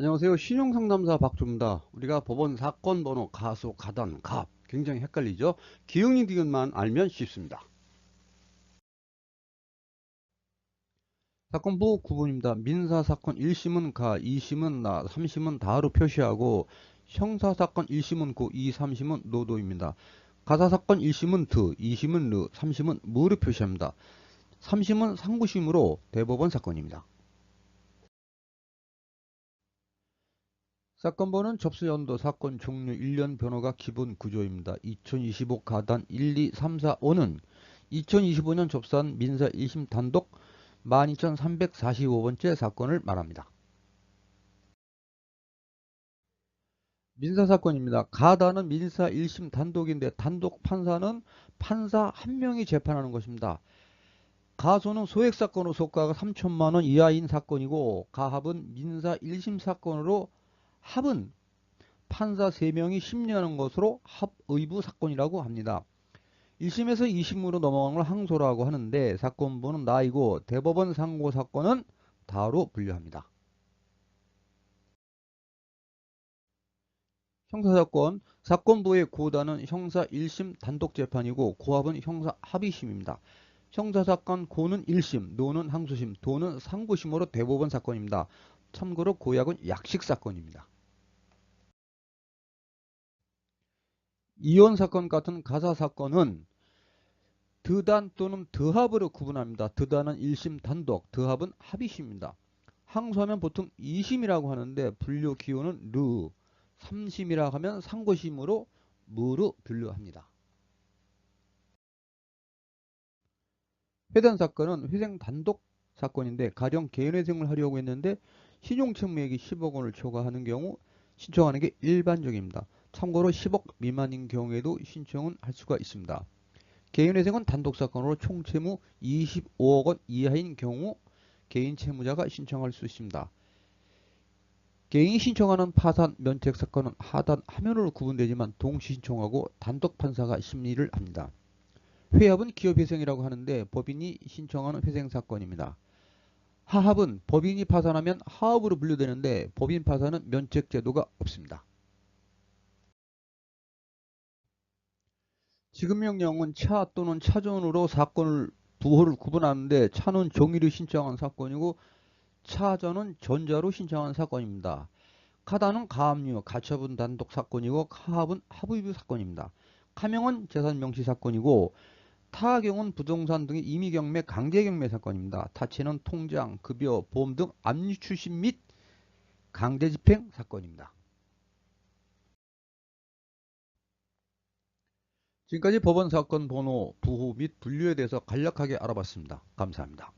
안녕하세요. 신용상담사 박주입니다. 우리가 법원 사건 번호, 가소, 가단, 갑 굉장히 헷갈리죠? 기흥리 디귿만 알면 쉽습니다. 사건부 구분입니다. 민사사건 1심은 가, 2심은 나, 3심은 다로 표시하고 형사사건 1심은 고, 2, 3심은 노도입니다. 가사사건 1심은 드, 2심은 르, 3심은 무를 표시합니다. 3심은 상부심으로 대법원 사건입니다. 사건 번호는 접수 연도, 사건 종류, 1년 변호가 기본 구조입니다. 2025 가단 1, 2, 3, 4, 5는 2025년 접수한 민사 1심 단독 12345번째 사건을 말합니다. 민사사건입니다. 가단은 민사 1심 단독인데 단독 판사는 판사 한 명이 재판하는 것입니다. 가소는 소액사건으로 속가가 3천만원 이하인 사건이고 가합은 민사 1심 사건으로 합은 판사 3명이 심리하는 것으로 합의부 사건이라고 합니다. 1심에서 2심으로 넘어가는 걸 항소라고 하는데 사건부는 나이고 대법원 상고 사건은 다로 분류합니다. 형사사건 사건부의 고단은 형사 1심 단독재판이고 고합은 형사 합의심입니다. 형사사건 고는 1심, 노는 항소심, 도는 상고심으로 대법원 사건입니다. 참고로 고약은 약식사건입니다. 이혼 사건 같은 가사 사건은 드단 또는 드합으로 구분합니다. 드단은 1심 단독, 드합은 합의심입니다. 항소하면 보통 2심이라고 하는데 분류 기호는 르, 3심이라 하면 상고심으로 무로 분류합니다. 회단 사건은 회생 단독 사건인데 가령 개인회생을 하려고 했는데 신용채무액이 10억 원을 초과하는 경우 신청하는 게 일반적입니다. 참고로 10억 미만인 경우에도 신청은 할 수가 있습니다. 개인회생은 단독사건으로 총 채무 25억 원 이하인 경우 개인 채무자가 신청할 수 있습니다. 개인이 신청하는 파산 면책 사건은 하단 화면으로 구분되지만 동시 신청하고 단독 판사가 심리를 합니다. 회합은 기업회생이라고 하는데 법인이 신청하는 회생 사건입니다. 하합은 법인이 파산하면 하업으로 분류되는데 법인 파산은 면책 제도가 없습니다. 지급 명령은 차 또는 차전으로 사건을 부호를 구분하는데 차는 종이를 신청한 사건이고 차전은 전자로 신청한 사건입니다. 카다는 가압류, 가처분 단독 사건이고 카합은 합의부 사건입니다. 카명은 재산 명시 사건이고 타경은 부동산 등의 임의경매, 강제경매 사건입니다. 타체는 통장, 급여, 보험 등 압류 출신 및 강제집행 사건입니다. 지금까지 법원 사건 번호, 부호 및 분류에 대해서 간략하게 알아봤습니다. 감사합니다.